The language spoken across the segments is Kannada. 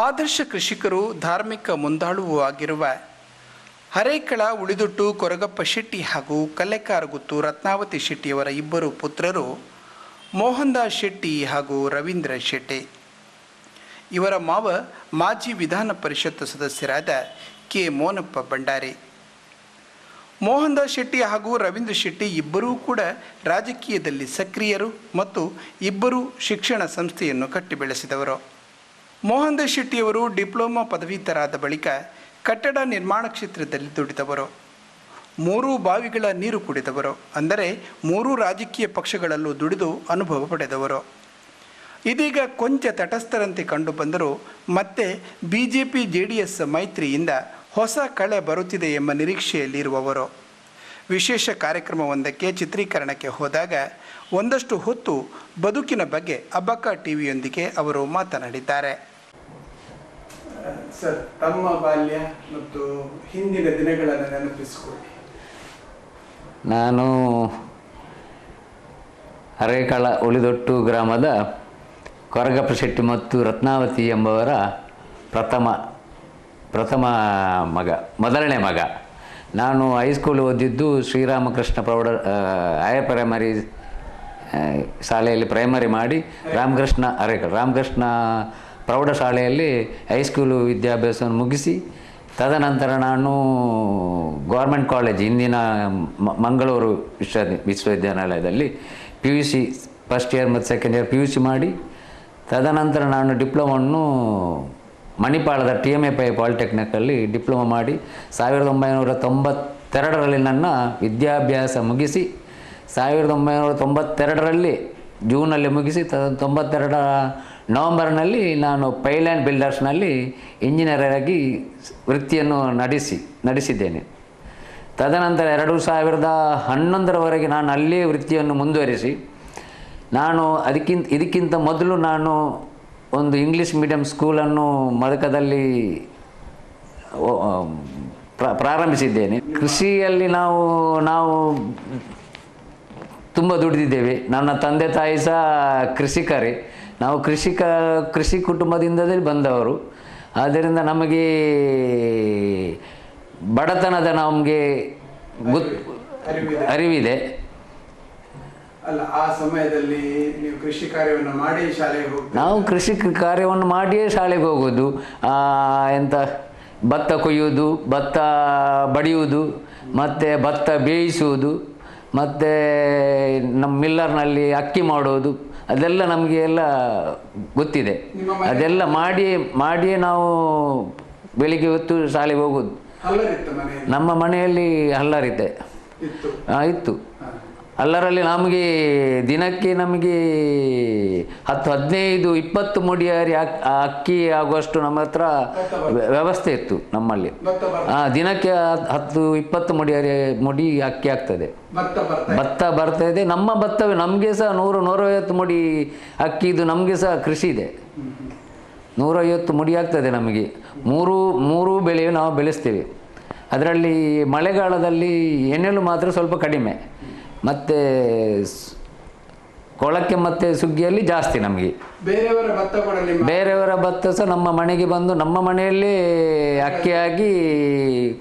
ಆದರ್ಶ ಕೃಷಿಕರು ಧಾರ್ಮಿಕ ಮುಂದಾಳುವು ಆಗಿರುವ ಹರೇಕಳ, ಉಳಿದುಟ್ಟು, ಕೊರಗಪ್ಪ ಶೆಟ್ಟಿ ಹಾಗೂ ಕಲ್ಲೆಕಾರಗುತ್ತು ರತ್ನಾವತಿ ಶೆಟ್ಟಿಯವರ ಇಬ್ಬರು ಪುತ್ರರು ಮೋಹನ್ ದಾಸ್ ಶೆಟ್ಟಿ ಹಾಗೂ ರವೀಂದ್ರ ಶೆಟ್ಟಿ. ಇವರ ಮಾವ ಮಾಜಿ ವಿಧಾನ ಪರಿಷತ್ ಸದಸ್ಯರಾದ ಕೆ. ಮೋನಪ್ಪ ಭಂಡಾರಿ. ಮೋಹನ್ ದಾಸ್ ಶೆಟ್ಟಿ ಹಾಗೂ ರವೀಂದ್ರ ಶೆಟ್ಟಿ ಇಬ್ಬರೂ ಕೂಡ ರಾಜಕೀಯದಲ್ಲಿ ಸಕ್ರಿಯರು ಮತ್ತು ಇಬ್ಬರೂ ಶಿಕ್ಷಣ ಸಂಸ್ಥೆಯನ್ನು ಕಟ್ಟಿ ಬೆಳೆಸಿದವರು ಮೋಹನ್ ದಾಸ್ ಶೆಟ್ಟಿಯವರು ಡಿಪ್ಲೊಮಾ ಪದವೀಧರಾದ ಬಳಿಕ ಕಟ್ಟಡ ನಿರ್ಮಾಣ ಕ್ಷೇತ್ರದಲ್ಲಿ ದುಡಿದವರು. ಮೂರೂ ಬಾವಿಗಳ ನೀರು ಕುಡಿದವರು, ಅಂದರೆ ಮೂರೂ ರಾಜಕೀಯ ಪಕ್ಷಗಳಲ್ಲೂ ದುಡಿದು ಅನುಭವ ಪಡೆದವರು. ಇದೀಗ ಕೊಂಚ ತಟಸ್ಥರಂತೆ ಕಂಡುಬಂದರೂ ಮತ್ತೆ B J P J D S ಮೈತ್ರಿಯಿಂದ ಹೊಸ ಕಳೆ ಬರುತ್ತಿದೆ ಎಂಬ ನಿರೀಕ್ಷೆಯಲ್ಲಿರುವವರು. ವಿಶೇಷ ಕಾರ್ಯಕ್ರಮವೊಂದಕ್ಕೆ ಚಿತ್ರೀಕರಣಕ್ಕೆ ಹೋದಾಗ ಒಂದಷ್ಟು ಹೊತ್ತು ಬದುಕಿನ ಬಗ್ಗೆ ಅಬ್ಬಕ್ಕ ಟಿವಿಯೊಂದಿಗೆ ಅವರು ಮಾತನಾಡಿದ್ದಾರೆ. ಸರ್ ತಮ್ಮ ಬಾಲ್ಯ ಮತ್ತು ಹಿಂದಿನ ದಿನಗಳನ್ನು ನೆನಪಿಸಿಕೊಳ್ಳಿ ನಾನು ಅರೇಕಳ ಉಳಿದೊಟ್ಟು ಗ್ರಾಮದ ಕೊರಗಪ್ಪ ಶೆಟ್ಟಿ ಮತ್ತು ರತ್ನಾವತಿ ಎಂಬವರ ಪ್ರಥಮ ಪ್ರಥಮ ಮಗ ಮೊದಲನೇ ಮಗ. ನಾನು ಹೈಸ್ಕೂಲ್ ಓದಿದ್ದು ಶ್ರೀರಾಮಕೃಷ್ಣ ಪ್ರೌಢ ಆಯ ಪ್ರೈಮರಿ ಶಾಲೆಯಲ್ಲಿ ಪ್ರೈಮರಿ ಮಾಡಿ ರಾಮಕೃಷ್ಣ ಅರೇಕಳ ರಾಮಕೃಷ್ಣ ಪ್ರೌಢಶಾಲೆಯಲ್ಲಿ ಹೈಸ್ಕೂಲು ವಿದ್ಯಾಭ್ಯಾಸವನ್ನು ಮುಗಿಸಿ, ತದನಂತರ ನಾನು ಗೌರ್ಮೆಂಟ್ ಕಾಲೇಜ್ ಇಂದಿನ ಮಂಗಳೂರು ವಿಶ್ವ, ವಿಶ್ವವಿದ್ಯಾನಿಲಯದಲ್ಲಿ P U C first year ಮತ್ತು second year P U C ಮಾಡಿ, ತದನಂತರ ನಾನು ಡಿಪ್ಲೊಮನ್ನು ಮಣಿಪಾಲದ ಟಿ ಎಂ ಎ ಪೈ ಪಾಲಿಟೆಕ್ನಿಕಲ್ಲಿ ಡಿಪ್ಲೊಮಾ ಮಾಡಿ, ಸಾವಿರದ ಒಂಬೈನೂರ ತೊಂಬತ್ತೆರಡರಲ್ಲಿ ನನ್ನ ವಿದ್ಯಾಭ್ಯಾಸ ಮುಗಿಸಿ, ಸಾವಿರದ ಒಂಬೈನೂರ ತೊಂಬತ್ತೆರಡರಲ್ಲಿ ಜೂನಲ್ಲಿ ಮುಗಿಸಿ ತ ತೊಂಬತ್ತೆರಡರ ನವಂಬರ್ನಲ್ಲಿ ನಾನು ಪೈಲ್ಯಾಂಡ್ ಬಿಲ್ಡರ್ಸ್ನಲ್ಲಿ ಇಂಜಿನಿಯರ್ ಆಗಿ ವೃತ್ತಿಯನ್ನು ನಡೆಸಿ, ನಡೆಸಿದ್ದೇನೆ. ತದನಂತರ ಎರಡು ಸಾವಿರದ ಹನ್ನೊಂದರವರೆಗೆ ನಾನು ಅಲ್ಲಿಯೇ ವೃತ್ತಿಯನ್ನು ಮುಂದುವರಿಸಿ, ನಾನು ಅದಕ್ಕಿಂತ, ಇದಕ್ಕಿಂತ ಮೊದಲು ನಾನು ಒಂದು ಇಂಗ್ಲೀಷ್ ಮೀಡಿಯಂ ಸ್ಕೂಲನ್ನು ಮದಕದಲ್ಲಿ ಪ್ರಾರಂಭಿಸಿದ್ದೇನೆ. ಕೃಷಿಯಲ್ಲಿ ನಾವು ನಾವು ತುಂಬ ದುಡಿದಿದ್ದೇವೆ. ನನ್ನ ತಂದೆ ತಾಯಿ ಸಹ ಕೃಷಿಕರೇ. ನಾವು ಕೃಷಿಕ ಕೃಷಿ ಕುಟುಂಬದಿಂದಲೇ ಬಂದವರು. ಆದ್ದರಿಂದ ನಮಗೆ ಬಡತನದ ನಮಗೆ ಗೊತ್ ಅರಿವಿದೆ. ಅಲ್ಲ ಆ ಸಮಯದಲ್ಲಿ ನೀವು ಕೃಷಿ ಕಾರ್ಯವನ್ನು ಮಾಡಿ ಶಾಲೆಗೆ ಹೋಗಿ ನಾವು ಕೃಷಿ ಕಾರ್ಯವನ್ನು ಮಾಡಿಯೇ ಶಾಲೆಗೆ ಹೋಗೋದು. ಎಂತ ಭತ್ತ ಕೊಯ್ಯುವುದು ಭತ್ತ ಬಡಿಯುವುದು ಮತ್ತು ಭತ್ತ ಬೇಯಿಸುವುದು ಮತ್ತು ನಮ್ಮ ಮಿಲ್ಲರ್ನಲ್ಲಿ ಅಕ್ಕಿ ಮಾಡೋದು. ಅದೆಲ್ಲ ನಮಗೆ ಎಲ್ಲ ಗೊತ್ತಿದೆ. ಅದೆಲ್ಲ ಮಾಡಿಯೇ ಮಾಡಿಯೇ ನಾವು ಬೆಳಿಗ್ಗೆ ಹೊತ್ತು ಶಾಲೆಗೆ ಹೋಗೋದು. ನಮ್ಮ ಮನೆಯಲ್ಲಿ ಹಲ್ಲರಿದೆ ಇತ್ತು. ಅಲ್ಲರಲ್ಲಿ ನಮಗೆ ದಿನಕ್ಕೆ ನಮಗೆ ಹತ್ತು ಹದಿನೈದು ಇಪ್ಪತ್ತು ಮುಡಿಯಾರಿ ಅಕ್ಕಿ ಆಗುವಷ್ಟು ನಮ್ಮ ಹತ್ರ ವ್ಯ- ವ್ಯವಸ್ಥೆ ಇತ್ತು ನಮ್ಮಲ್ಲಿ. ಆ, ದಿನಕ್ಕೆ ಹತ್- ಹತ್ತು ಇಪ್ಪತ್ತು ಮುಡಿಯಾರಿ ಮುಡಿ ಅಕ್ಕಿ ಆಗ್ತದೆ. ಭತ್ತ ಬರ್ತಾ ಇದೆ ನಮ್ಮ ಭತ್ತವೇ ನಮಗೆ ಸಹ ನೂರು ನೂರೈವತ್ತು ಮುಡಿ ಅಕ್ಕಿದು ನಮಗೆ ಸಹ ಕೃಷಿ ಇದೆ. ನೂರೈವತ್ತು ಮುಡಿ ಆಗ್ತದೆ ನಮಗೆ. ಮೂರು ಮೂರು ಬೆಳೆಯು ನಾವು ಬೆಳೆಸ್ತೇವೆ. ಅದರಲ್ಲಿ ಮಳೆಗಾಲದಲ್ಲಿ ಎಣ್ಣೆಲು ಮಾತ್ರ ಸ್ವಲ್ಪ ಕಡಿಮೆ. ಮತ್ತು ಕೊಳಕ್ಕೆ ಮತ್ತೆ ಸುಗ್ಗಿಯಲ್ಲಿ ಜಾಸ್ತಿ ನಮಗೆ. ಬೇರೆಯವರ ಭತ್ತ ಬೇರೆಯವರ ಭತ್ತ ಸಹ ನಮ್ಮ ಮನೆಗೆ ಬಂದು ನಮ್ಮ ಮನೆಯಲ್ಲೇ ಅಕ್ಕಿಯಾಗಿ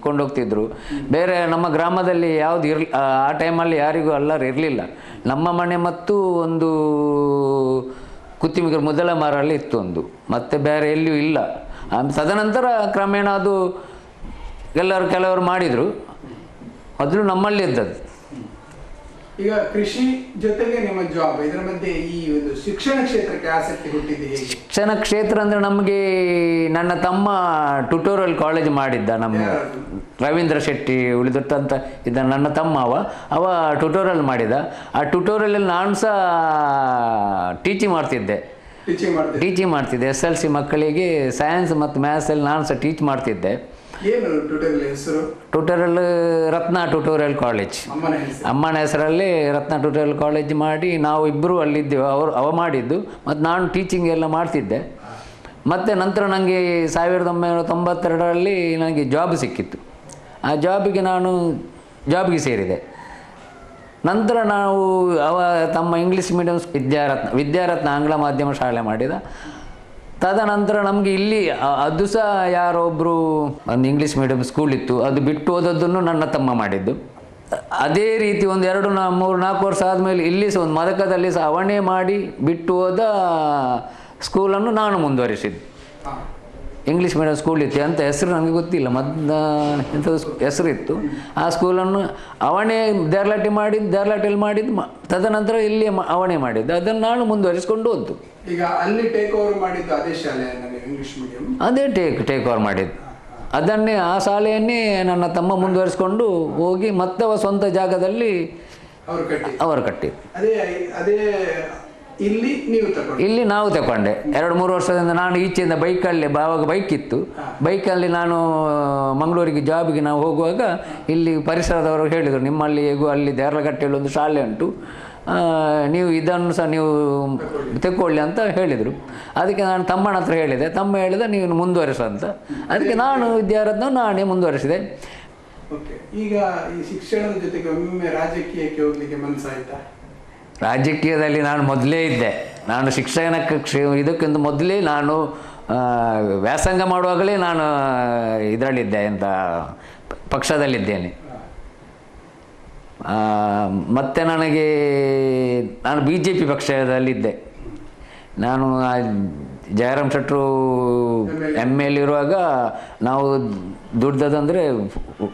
ಕೊಂಡೋಗ್ತಿದ್ರು. ಬೇರೆ ನಮ್ಮ ಗ್ರಾಮದಲ್ಲಿ ಯಾವ್ದು ಇರ್ ಆ ಟೈಮಲ್ಲಿ ಯಾರಿಗೂ ಅಲ್ಲರು ಇರಲಿಲ್ಲ. ನಮ್ಮ ಮನೆ ಮತ್ತು ಒಂದು ಕುತ್ತಿಮಿಗರ ಮೊದಲ ಮಾರಲ್ಲಿ ಇತ್ತು ಒಂದು. ಮತ್ತೆ ಬೇರೆ ಎಲ್ಲಿಯೂ ಇಲ್ಲ. ತದನಂತರ ಕ್ರಮೇಣ ಅದು ಎಲ್ಲರೂ ಕೆಲವರು ಮಾಡಿದರು. ಮೊದಲು ನಮ್ಮಲ್ಲಿ ಇದ್ದದ್ದು. ಈಗ ಕೃಷಿ ಜೊತೆಗೆ ನಿಮ್ಮ ಜಾಬ್ ಇದರ ಮಧ್ಯೆ ಈ ಒಂದು ಶಿಕ್ಷಣ ಕ್ಷೇತ್ರಕ್ಕೆ ಆಸಕ್ತಿ ಹುಟ್ಟಿದೆ ಶಿಕ್ಷಣ ಕ್ಷೇತ್ರ ಅಂದ್ರೆ ನಮಗೆ ನನ್ನ ತಮ್ಮ ಟ್ಯುಟೋರಿಯಲ್ ಕಾಲೇಜ್ ಮಾಡಿದ್ದ ನಮ್ಮ ರವೀಂದ್ರ ಶೆಟ್ಟಿ ಉಳಿದೊಟ್ಟು ಅಂತ ಇದ್ದ ನನ್ನ ತಮ್ಮ ಅವ. ಅವ ಟ್ಯುಟೋರಿಯಲ್ ಮಾಡಿದ. ಆ ಟ್ಯುಟೋರಿಯಲಲ್ಲಿ ನಾನು ಸಹ ಟೀಚಿಂಗ್ ಮಾಡ್ತಿದ್ದೆ. ಟೀಚಿಂಗ್ ಮಾಡ್ತಿದ್ದೆ. ಎಸ್ ಎಲ್ ಸಿ ಮಕ್ಕಳಿಗೆ ಸೈನ್ಸ್ ಮತ್ತು ಮ್ಯಾಥ್ಸಲ್ಲಿ ನಾನು ಸಹ ಟೀಚ್ ಮಾಡ್ತಿದ್ದೆ. ಏನು ಟ್ಯೂಟೋರಿಯಲ್ ಹೆಸರು? ಟ್ಯುಟೋರಿಯಲ್ ರತ್ನ ಟ್ಯೂಟೋರಿಯಲ್ ಕಾಲೇಜ್ ಅಮ್ಮನ ಹೆಸರು. ಅಮ್ಮನ ಹೆಸರಲ್ಲಿ ರತ್ನ ಟ್ಯೂಟೋರಿಯಲ್ ಕಾಲೇಜ್ ಮಾಡಿ ನಾವು ಇಬ್ಬರು ಅಲ್ಲಿದ್ದೆವು. ಅವರು ಅವ ಮಾಡಿದ್ದು ಮತ್ತು ನಾನು ಟೀಚಿಂಗ್ ಎಲ್ಲ ಮಾಡ್ತಿದ್ದೆ. ಮತ್ತು ನಂತರ ನನಗೆ ಸಾವಿರದ ಒಂಬೈನೂರ ತೊಂಬತ್ತೆರಡರಲ್ಲಿ ನನಗೆ ಜಾಬ್ ಸಿಕ್ಕಿತ್ತು. ಆ ಜಾಬಿಗೆ ನಾನು ಜಾಬ್ಗೆ ಸೇರಿದೆ. ನಂತರ ನಾವು ಅವ ತಮ್ಮ ಇಂಗ್ಲೀಷ್ ಮೀಡಿಯಂ ವಿದ್ಯಾರತ್ನ ವಿದ್ಯಾರತ್ನ ಆಂಗ್ಲ ಮಾಧ್ಯಮ ಶಾಲೆ ಮಾಡಿದ. ತದನಂತರ ನಮಗೆ ಇಲ್ಲಿ ಅದು ಸಹ ಯಾರೊಬ್ಬರು ಒಂದು ಇಂಗ್ಲೀಷ್ ಮೀಡಿಯಂ ಸ್ಕೂಲ್ ಇತ್ತು, ಅದು ಬಿಟ್ಟು ಹೋದದ್ದನ್ನು ನನ್ನ ತಮ್ಮ ಮಾಡಿದ್ದು. ಅದೇ ರೀತಿ ಒಂದು ಎರಡು ನಾ, ಮೂರು ನಾಲ್ಕು ವರ್ಷ ಆದಮೇಲೆ ಇಲ್ಲಿ ಸಹ ಒಂದು ಮದಕದಲ್ಲಿ ಸಹ ಅವಣೆ ಮಾಡಿ ಬಿಟ್ಟು ಹೋದ ಸ್ಕೂಲನ್ನು ನಾನು ಮುಂದುವರಿಸಿದ್ದು. ಇಂಗ್ಲೀಷ್ ಮೀಡಿಯಂ ಸ್ಕೂಲ್ ಇತ್ತು ಅಂತ ಹೆಸರು ನನಗೆ ಗೊತ್ತಿಲ್ಲ. ಮದ್ದ ಎಂಥದ್ದು ಸ್- ಹೆಸರು ಇತ್ತು. ಆ ಸ್ಕೂಲನ್ನು ಅವಣೆ ದೇರ್ಲಾಟಿ ಮಾಡಿದ್ದು ದೇರ್ಲಾಟಿಯಲ್ಲಿ ಮಾಡಿದ್ದು ಮ- ತದನಂತರ ಇಲ್ಲಿ ಅವಣೆ ಮಾಡಿದ್ದು. ಅದನ್ನು ನಾನು ಮುಂದುವರಿಸಿಕೊಂಡು ಹೋದ್ದು. ಈಗ ಅಲ್ಲಿ ಟೇಕ್ ಓವರ್ ಮಾಡಿದ್ದು ಅದೇ ಶಾಲೆ ಇಂಗ್ಲೀಷ್ ಮೀಡಿಯಂ ಅದೇ ಟೇಕ್ ಟೇಕ್ ಓವರ್ ಮಾಡಿದ್ದು. ಅದನ್ನೇ ಆ ಶಾಲೆಯನ್ನೇ ನನ್ನ ತಮ್ಮ ಮುಂದುವರಿಸಿಕೊಂಡು ಹೋಗಿ ಮತ್ತವ ಸ್ವಂತ ಜಾಗದಲ್ಲಿ ಅವರು ಕಟ್ಟಿ ಅವರು ಕಟ್ಟಿದ್ದು. ಅದೇ ಅದೇ ಇಲ್ಲಿ ನೀವು ತಗೊಂಡು. ಇಲ್ಲಿ ನಾವು ತಗೊಂಡೆ. ಎರಡು ಮೂರು ವರ್ಷದಿಂದ ನಾನು ಈಚೆಯಿಂದ ಬೈಕಲ್ಲಿ ಆವಾಗ ಬೈಕ್ ಇತ್ತು ಬೈಕಲ್ಲಿ ನಾನು ಮಂಗಳೂರಿಗೆ ಜಾಬ್ಗೆ ನಾವು ಹೋಗುವಾಗ ಇಲ್ಲಿ ಪರಿಸರದವರು ಹೇಳಿದರು ನಿಮ್ಮಲ್ಲಿ ಹೇಗೂ ಅಲ್ಲಿ ದೇರ್ಲಗಟ್ಟೆಯಲ್ಲಿ ಒಂದು ಶಾಲೆ ಉಂಟು. ನೀವು ಇದನ್ನು ಸಹ ನೀವು ತೆಕ್ಕೊಳ್ಳಿ ಅಂತ ಹೇಳಿದರು. ಅದಕ್ಕೆ ನಾನು ತಮ್ಮನ ಹತ್ರ ಹೇಳಿದೆ. ತಮ್ಮ ಹೇಳಿದ ನೀವು ಮುಂದುವರಿಸು ಅಂತ. ಅದಕ್ಕೆ ನಾನು ವಿದ್ಯಾರತ್ನ ನಾನೇ ಮುಂದುವರಿಸಿದೆ. ಓಕೆ ಈಗ ಈ ಶಿಕ್ಷಣದ ಜೊತೆಗೆ ಒಮ್ಮೆ ರಾಜಕೀಯಕ್ಕೆ ಹೋಗ್ಲಿಕ್ಕೆ ಮನಸ್ಸಾಯ್ತಾ? ರಾಜಕೀಯದಲ್ಲಿ ನಾನು ಮೊದಲೇ ಇದ್ದೆ. ನಾನು ಶಿಕ್ಷಣಕ್ಕೆ ಕ್ಷ- ಇದಕ್ಕಿಂತ ಮೊದಲೇ ನಾನು ವ್ಯಾಸಂಗ ಮಾಡುವಾಗಲೇ ನಾನು ಇದರಲ್ಲಿದ್ದೆ ಅಂತ, ಪಕ್ಷದಲ್ಲಿದ್ದೇನೆ. ಮತ್ತು ನನಗೆ, ನಾನು ಬಿ ಜೆ ಪಿ ಪಕ್ಷದಲ್ಲಿದ್ದೆ. ನಾನು ಜಯರಾಮ್ ಶೆಟ್ಟರು ಎಂ ಎಲ್ ಇರುವಾಗ ನಾವು ದುಡ್ದದಂದರೆ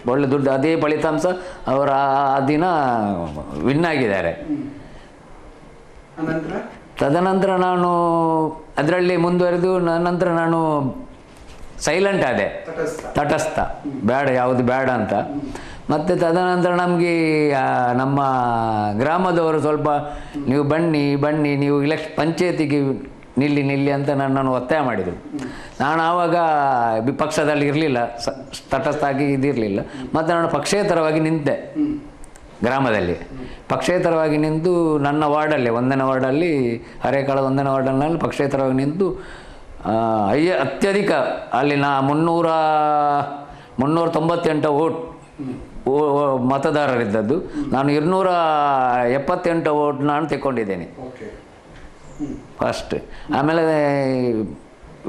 ಒಳ್ಳೆ ದುಡ್ಡು, ಅದೇ ಫಲಿತಾಂಶ ಅವರು ಆ ದಿನ ವಿನ್ ಆಗಿದ್ದಾರೆ. ತದನಂತರ ನಾನು ಅದರಲ್ಲಿ ಮುಂದುವರೆದು ನಂತರ ನಾನು ಸೈಲೆಂಟ್ ಆದೆ. ತಟಸ್ಥ. ತಟಸ್ಥ. ಬೇಡ ಯಾವುದು ಬೇಡ ಅಂತ. ಮತ್ತು ತದನಂತರ ನಮಗೆ ನಮ್ಮ ಗ್ರಾಮದವರು ಸ್ವಲ್ಪ ನೀವು ಬನ್ನಿ ಬನ್ನಿ ನೀವು ಇಲೆಕ್ಷ ಪಂಚಾಯತಿಗೆ ನಿಲ್ಲಿ ನಿಲ್ಲಿ ಅಂತ ನನ್ನನ್ನು ಒತ್ತಾಯ ಮಾಡಿದರು. ನಾನು ಆವಾಗ ವಿಪಕ್ಷದಲ್ಲಿ ಇರಲಿಲ್ಲ. ತಟಸ್ಥ ಆಗಿ ಇದಿರಲಿಲ್ಲ. ಮತ್ತು ನಾನು ಪಕ್ಷೇತರವಾಗಿ ನಿಂತೆ. ಗ್ರಾಮದಲ್ಲಿ. ಪಕ್ಷೇತರವಾಗಿ ನಿಂತು ನನ್ನ ವಾರ್ಡಲ್ಲಿ ಒಂದನೇ ವಾರ್ಡಲ್ಲಿ ಹರೇಕಾಳ ಒಂದನೇ ವಾರ್ಡಲ್ಲಿ ಪಕ್ಷೇತರವಾಗಿ ನಿಂತು ಅಯ್ಯ ಅತ್ಯಧಿಕ ಅಲ್ಲಿ ನಾ ಮುನ್ನೂರ ಮುನ್ನೂರ ತೊಂಬತ್ತೆಂಟು ಓಟ್ ಮತದಾರರಿದ್ದದ್ದು. ನಾನು ಇನ್ನೂರ ಎಪ್ಪತ್ತೆಂಟು ಓಟ್ ನಾನು ತೆಕ್ಕೊಂಡಿದ್ದೇನೆ. ಫಸ್ಟ್ ಆಮೇಲೆ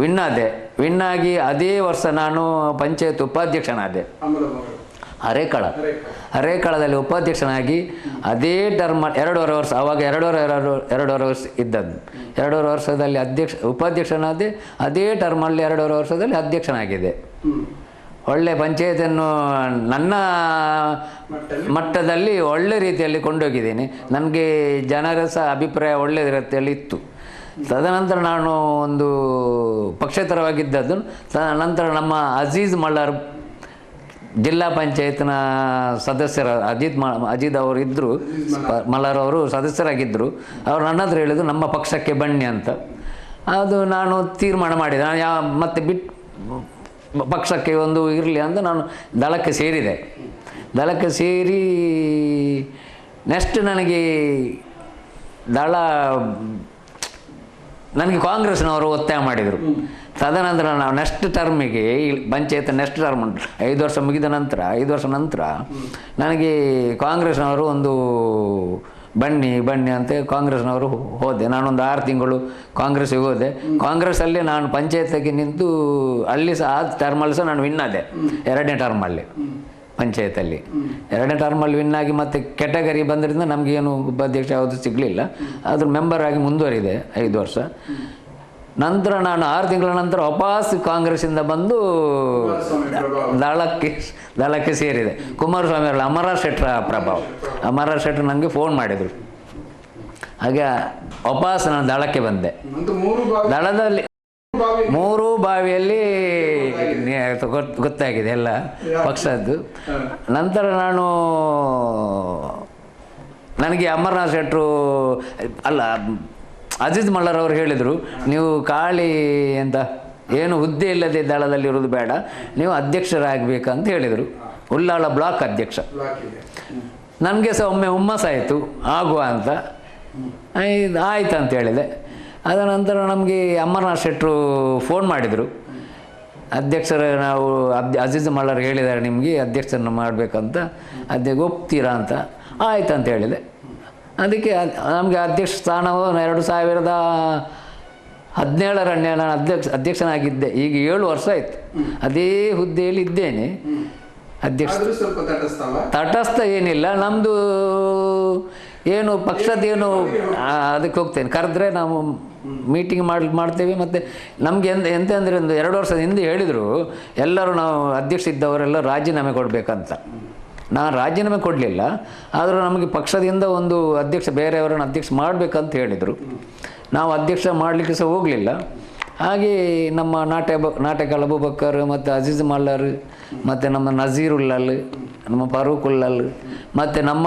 ವಿನ್ನಾದೆ ವಿನ್ನಾಗಿ ಅದೇ ವರ್ಷ ನಾನು ಪಂಚಾಯತ್ ಉಪಾಧ್ಯಕ್ಷನಾದೆ. ಹರೇಕಳ ಹರೇಕಳದಲ್ಲಿ ಉಪಾಧ್ಯಕ್ಷನಾಗಿ ಅದೇ ಟರ್ಮ್ ಎರಡೂವರೆ ವರ್ಷ, ಅವಾಗ ಎರಡೂವರೆ, ಎರಡು, ಎರಡೂವರೆ ವರ್ಷ ಇದ್ದದ್ದು. ಎರಡೂವರೆ ವರ್ಷದಲ್ಲಿ ಅಧ್ಯಕ್ಷ, ಉಪಾಧ್ಯಕ್ಷನಾದೆ ಅದೇ ಟರ್ಮಲ್ಲಿ ಎರಡೂವರೆ ವರ್ಷದಲ್ಲಿ ಅಧ್ಯಕ್ಷನಾಗಿದೆ. ಒಳ್ಳೆ ಪಂಚಾಯತನ್ನು ನನ್ನ ಮಟ್ಟದಲ್ಲಿ? ಒಳ್ಳೆ ರೀತಿಯಲ್ಲಿ ಕೊಂಡೋಗಿದ್ದೀನಿ. ನನಗೆ ಜನರ ಸಹ ಅಭಿಪ್ರಾಯ ಒಳ್ಳೆ ರೀತಿಯಲ್ಲಿ ಇತ್ತು. ತದನಂತರ ನಾನು ಒಂದು ಪಕ್ಷೇತರವಾಗಿದ್ದದ್ದು ನಂತರ ನಮ್ಮ ಅಜೀಜ್ ಮಲ್ಲರ್ ಜಿಲ್ಲಾ ಪಂಚಾಯತ್ನ ಸದಸ್ಯರ ಅಜಿತ್ ಅಜಿತ್ ಅವರು ಇದ್ದರು ಮಲ್ಲಾರ್ ಅವರು ಸದಸ್ಯರಾಗಿದ್ದರು ಅವರು ನನ್ನ ಹತ್ರ ಹೇಳಿದ್ರು, ನಮ್ಮ ಪಕ್ಷಕ್ಕೆ ಬನ್ನಿ ಅಂತ. ಅದು ನಾನು ತೀರ್ಮಾನ ಮಾಡಿದೆ. ನಾನು ಯಾವ ಮತ್ತೆ ಬಿಟ್ಟು ಪಕ್ಷಕ್ಕೆ ಒಂದು ಇರಲಿ ಅಂತ ನಾನು ದಳಕ್ಕೆ ಸೇರಿದೆ. ದಳಕ್ಕೆ ಸೇರಿ ನೆಕ್ಸ್ಟ್ ನನಗೆ ದಳ, ನನಗೆ ಕಾಂಗ್ರೆಸ್ನವರು ಒತ್ತಾಯ ಮಾಡಿದರು. ತದನಂತರ ನಾವು ನೆಕ್ಸ್ಟ್ ಟರ್ಮಿಗೆ ಪಂಚಾಯತ್ ನೆಕ್ಸ್ಟ್ ಟರ್ಮ್ ಉಂಟು. ಐದು ವರ್ಷ ಮುಗಿದ ನಂತರ, ಐದು ವರ್ಷ ನಂತರ ನನಗೆ ಕಾಂಗ್ರೆಸ್ನವರು ಒಂದು ಬನ್ನಿ ಬನ್ನಿ ಅಂತ ಕಾಂಗ್ರೆಸ್ನವರು ಹೋದೆ. ನಾನೊಂದು ಆರು ತಿಂಗಳು ಕಾಂಗ್ರೆಸ್ಸಿಗೆ ಹೋದೆ. ಕಾಂಗ್ರೆಸ್ಸಲ್ಲಿ ನಾನು ಪಂಚಾಯತ್ಗೆ ನಿಂತು ಅಲ್ಲಿ ಸಹ ಆ ಟರ್ಮಲ್ಲಿ ಸಹ ನಾನು ವಿನ್ ಆದೆ. ಎರಡನೇ ಟರ್ಮಲ್ಲಿ ಪಂಚಾಯತಲ್ಲಿ ಎರಡನೇ ಟರ್ಮಲ್ಲಿ ವಿನ್ ಆಗಿ ಮತ್ತೆ ಕೆಟಗರಿ ಬಂದರಿಂದ ನಮಗೇನು ಉಪಾಧ್ಯಕ್ಷ ಯಾವುದು ಸಿಗಲಿಲ್ಲ. ಆದರೂ ಮೆಂಬರ್ ಆಗಿ ಮುಂದುವರಿದೆ ಐದು ವರ್ಷ. ನಂತರ ನಾನು ಆರು ತಿಂಗಳ ನಂತರ ವಾಪಸ್ ಕಾಂಗ್ರೆಸ್ಸಿಂದ ಬಂದು ದಳಕ್ಕೆ ದಳಕ್ಕೆ ಸೇರಿದೆ. ಕುಮಾರಸ್ವಾಮಿ ಅವರಲ್ಲಿ ಅಮರ ಶೆಟ್ಟರ ಪ್ರಭಾವ. ಅಮರ ಶೆಟ್ಟರ್ ನನಗೆ ಫೋನ್ ಮಾಡಿದರು. ಹಾಗೆ ವಾಪಸ್ ನಾನು ದಳಕ್ಕೆ ಬಂದೆ. ದಳದಲ್ಲಿ ಮೂರು ಬಾವಿಯಲ್ಲಿ ಗೊತ್ತಾಗಿದೆ ಎಲ್ಲ ಪಕ್ಷದ್ದು. ನಂತರ ನಾನು ನನಗೆ ಅಮರನಾಥ್ ಶೆಟ್ಟರು ಅಲ್ಲ ಅಜಿತ್ ಮಲ್ಲರ್ ಅವರು ಹೇಳಿದರು ನೀವು ಖಾಲಿ ಅಂತ ಏನು ಹುದ್ದೆ ಇಲ್ಲದೆ ದಳದಲ್ಲಿ ಇರೋದು ಬೇಡ ನೀವು ಅಧ್ಯಕ್ಷರಾಗಬೇಕಂತ ಹೇಳಿದರು. ಉಳ್ಳಾಳ ಬ್ಲಾಕ್ ಅಧ್ಯಕ್ಷ. ನನಗೆ ಸಹ ಒಮ್ಮೆ ಹುಮ್ಮಸ್ಸಾಯಿತು ಆಗುವ ಅಂತ. ಆಯ್ತು ಆಯ್ತು ಅಂತ ಹೇಳಿದೆ. ಅದ ನಂತರ ನಮಗೆ ಅಮರನಾಥ್ ಶೆಟ್ಟರು ಫೋನ್ ಮಾಡಿದರು. ಅಧ್ಯಕ್ಷರ ನಾವು ಅಬ್ ಅಜೀಜ್ ಮಲ್ಲರ್ ಹೇಳಿದ್ದಾರೆ ನಿಮಗೆ ಅಧ್ಯಕ್ಷರನ್ನು ಮಾಡಬೇಕಂತ. ಅಧ್ಯಕ್ಷ ಒಪ್ತೀರಾ ಅಂತ. ಆಯ್ತು ಅಂತ ಹೇಳಿದೆ. ಅದಕ್ಕೆ ನಮಗೆ ಅಧ್ಯಕ್ಷ ಸ್ಥಾನವು ಎರಡು ಸಾವಿರದ ಹದಿನೇಳರನ್ನೇ ನಾನು ಅಧ್ಯಕ್ಷ ಅಧ್ಯಕ್ಷನಾಗಿದ್ದೆ. ಈಗ ಏಳು ವರ್ಷ ಆಯಿತು. ಅದೇ ಹುದ್ದೆಯಲ್ಲಿ ಇದ್ದೇನೆ. ಅಧ್ಯಕ್ಷ ತಟಸ್ಥ ಏನಿಲ್ಲ. ನಮ್ಮದು ಏನು ಪಕ್ಷದೇನು ಏನು ಅದಕ್ಕೆ ಹೋಗ್ತೇನೆ. ಕರೆದ್ರೆ ನಾವು ಮೀಟಿಂಗ್ ಮಾಡಿ ಮಾಡ್ತೇವೆ. ಮತ್ತು ನಮಗೆ ಎಂತ ಎಂತ ಅಂದರೆ ಒಂದು ಎರಡು ವರ್ಷದ ಹಿಂದೆ ಹೇಳಿದರು ಎಲ್ಲರೂ ನಾವು ಅಧ್ಯಕ್ಷ ಇದ್ದವರೆಲ್ಲ ರಾಜೀನಾಮೆ ಕೊಡಬೇಕಂತ. ನಾನು ರಾಜೀನಾಮೆ ಕೊಡಲಿಲ್ಲ, ಆದರೂ ನಮಗೆ ಪಕ್ಷದಿಂದ ಒಂದು ಅಧ್ಯಕ್ಷ, ಬೇರೆಯವರನ್ನು ಅಧ್ಯಕ್ಷ ಮಾಡಬೇಕಂತ ಹೇಳಿದರು. ನಾವು ಅಧ್ಯಕ್ಷ ಮಾಡಲಿಕ್ಕೆ ಸಹ ಹೋಗಲಿಲ್ಲ. ಹಾಗೆ ನಮ್ಮ ನಾಟ್ಯ ಬ ನಾಟಕ ಅಬೂಬಕ್ಕರ್ ಮತ್ತು ಅಜೀಜ್ ಮಲ್ಲರ್, ಮತ್ತು ನಮ್ಮ ನಜೀರುಲ್ಲಲ್ ನಮ್ಮ ಫಾರೂಕ್ ಉಲ್ಲಲ್, ಮತ್ತು ನಮ್ಮ,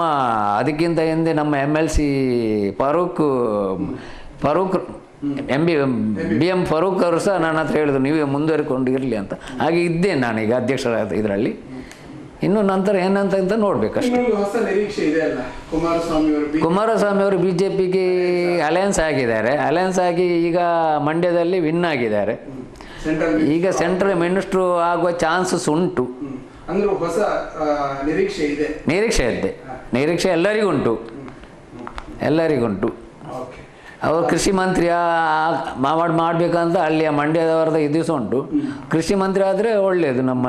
ಅದಕ್ಕಿಂತ ಹಿಂದೆ ನಮ್ಮ M L C Farooq Farooq, M B B M Farooq ಅವರು ಸಹ ನನ್ನ ಹತ್ರ ಹೇಳಿದ್ರು, ನೀವೇ ಮುಂದುವರಿಕೊಂಡು ಇರಲಿ ಅಂತ. ಹಾಗೆ ಇದ್ದೆ ನಾನೀಗ ಅಧ್ಯಕ್ಷರ ಇದರಲ್ಲಿ. ಇನ್ನು ನಂತರ ಏನಂತ ಅಂತ ನೋಡ್ಬೇಕಷ್ಟೇ ಕುಮಾರಸ್ವಾಮಿ ಅವರು ಬಿ ಜೆ ಪಿಗೆ ಅಲಯನ್ಸ್ ಆಗಿದ್ದಾರೆ. ಅಲಯನ್ಸ್ ಆಗಿ ಈಗ ಮಂಡ್ಯದಲ್ಲಿ ವಿನ್ ಆಗಿದ್ದಾರೆ. ಈಗ ಸೆಂಟ್ರಲ್ ಮಿನಿಸ್ಟ್ರು ಆಗುವ ಚಾನ್ಸಸ್ ಉಂಟು. ಅಂದ್ರೆ ಹೊಸ ನಿರೀಕ್ಷೆ ಇದೆ. ನಿರೀಕ್ಷೆ ಇದೆ. ನಿರೀಕ್ಷೆ ಎಲ್ಲರಿಗುಂಟು ಎಲ್ಲರಿಗುಂಟು ಅವರು ಕೃಷಿ ಮಂತ್ರಿ ಮಾಡಿ ಮಾಡಬೇಕಂತ ಅಲ್ಲಿಯ ಮಂಡ್ಯದವರದ ಇದು ಉಂಟು. ಕೃಷಿ ಮಂತ್ರಿ ಆದರೆ ಒಳ್ಳೆಯದು ನಮ್ಮ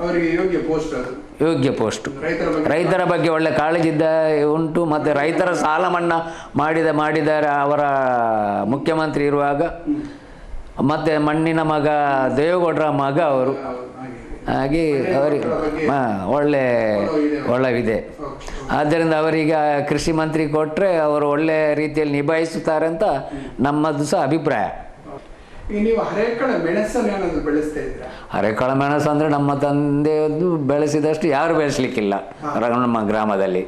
ಅವರಿಗೆ ಯೋಗ್ಯ ಪೋಸ್ಟ್ ಅದು. ಯೋಗ್ಯ ಪೋಸ್ಟು ರೈತರ ಬಗ್ಗೆ ಒಳ್ಳೆ ಕಾಳಜಿ ಇದ್ದ ಕಾಳಜಿದ್ದ ಉಂಟು ಮತ್ತು ರೈತರ ಸಾಲ ಮನ್ನಾ ಮಾಡಿದ ಮಾಡಿದ್ದಾರೆ ಅವರ ಮುಖ್ಯಮಂತ್ರಿ ಇರುವಾಗ. ಮತ್ತು ಮಣ್ಣಿನ ಮಗ ದೇವೇಗೌಡರ ಮಗ ಅವರು. ಹಾಗೆ. ಅವರಿಗೆ ಹಾಂ ಒಳ್ಳೆ ಒಳ್ಳವಿದೆ. ಆದ್ದರಿಂದ ಅವರಿಗೆ ಕೃಷಿ ಮಂತ್ರಿ ಕೊಟ್ಟರೆ ಅವರು ಒಳ್ಳೆ ರೀತಿಯಲ್ಲಿ ನಿಭಾಯಿಸುತ್ತಾರೆ ಅಂತ ನಮ್ಮದು ಸಹ ಅಭಿಪ್ರಾಯ. ಈಗ ನೀವು ಹರೇಕಳ ಮೆಣಸನ್ನು ಏನಾದ್ರು ಬೆಳೆಸ್ತಾ ಇದ್ದೀರಾ? ಅರೆಕಾಳ ಮೆಣಸು ಅಂದರೆ ನಮ್ಮ ತಂದೆಯದು ಬೆಳೆಸಿದಷ್ಟು ಯಾರು ಬೆಳೆಸಲಿಕ್ಕಿಲ್ಲ. ನಮ್ಮ ಗ್ರಾಮದಲ್ಲಿ.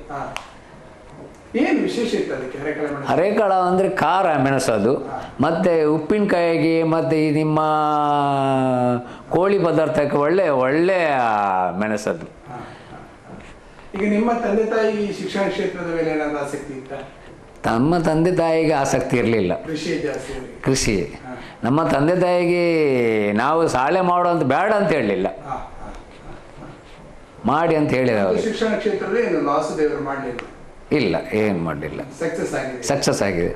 ಏನು ವಿಶೇಷ ಇತ್ತು ಅದಕ್ಕೆ ಹರೇಕಳ ಅಂದರೆ ಖಾರ ಮೆಣಸು ಅದು. ಮತ್ತು ಉಪ್ಪಿನಕಾಯಿಗೆ ಮತ್ತು ಈ ನಿಮ್ಮ ಕೋಳಿ ಪದಾರ್ಥಕ್ಕೆ ಒಳ್ಳೆ ಒಳ್ಳೆಯ ಮೆಣಸದು. ಈಗ ನಿಮ್ಮ ತಂದೆ ತಾಯಿ ಶಿಕ್ಷಣ ಕ್ಷೇತ್ರದ ಮೇಲೆ ಏನಾದ್ರು ಆಸಕ್ತಿ ಇತ್ತ? ತಮ್ಮ ತಂದೆ ತಾಯಿಗೆ ಆಸಕ್ತಿ ಇರಲಿಲ್ಲ. ಕೃಷಿ ನಮ್ಮ ತಂದೆ ತಾಯಿಗೆ ನಾವು ಸಾಲೆ ಮಾಡುವಂತ ಬೇಡ ಅಂತ ಹೇಳಲಿಲ್ಲ. ಮಾಡಿ ಅಂತ ಹೇಳಿದ ಅವರು. ಶಿಕ್ಷಣ ಕ್ಷೇತ್ರದಲ್ಲಿ ಇಲ್ಲ ಏನು ಮಾಡಲಿಲ್ಲ. ಸಕ್ಸಸ್ ಆಗಿದೆ.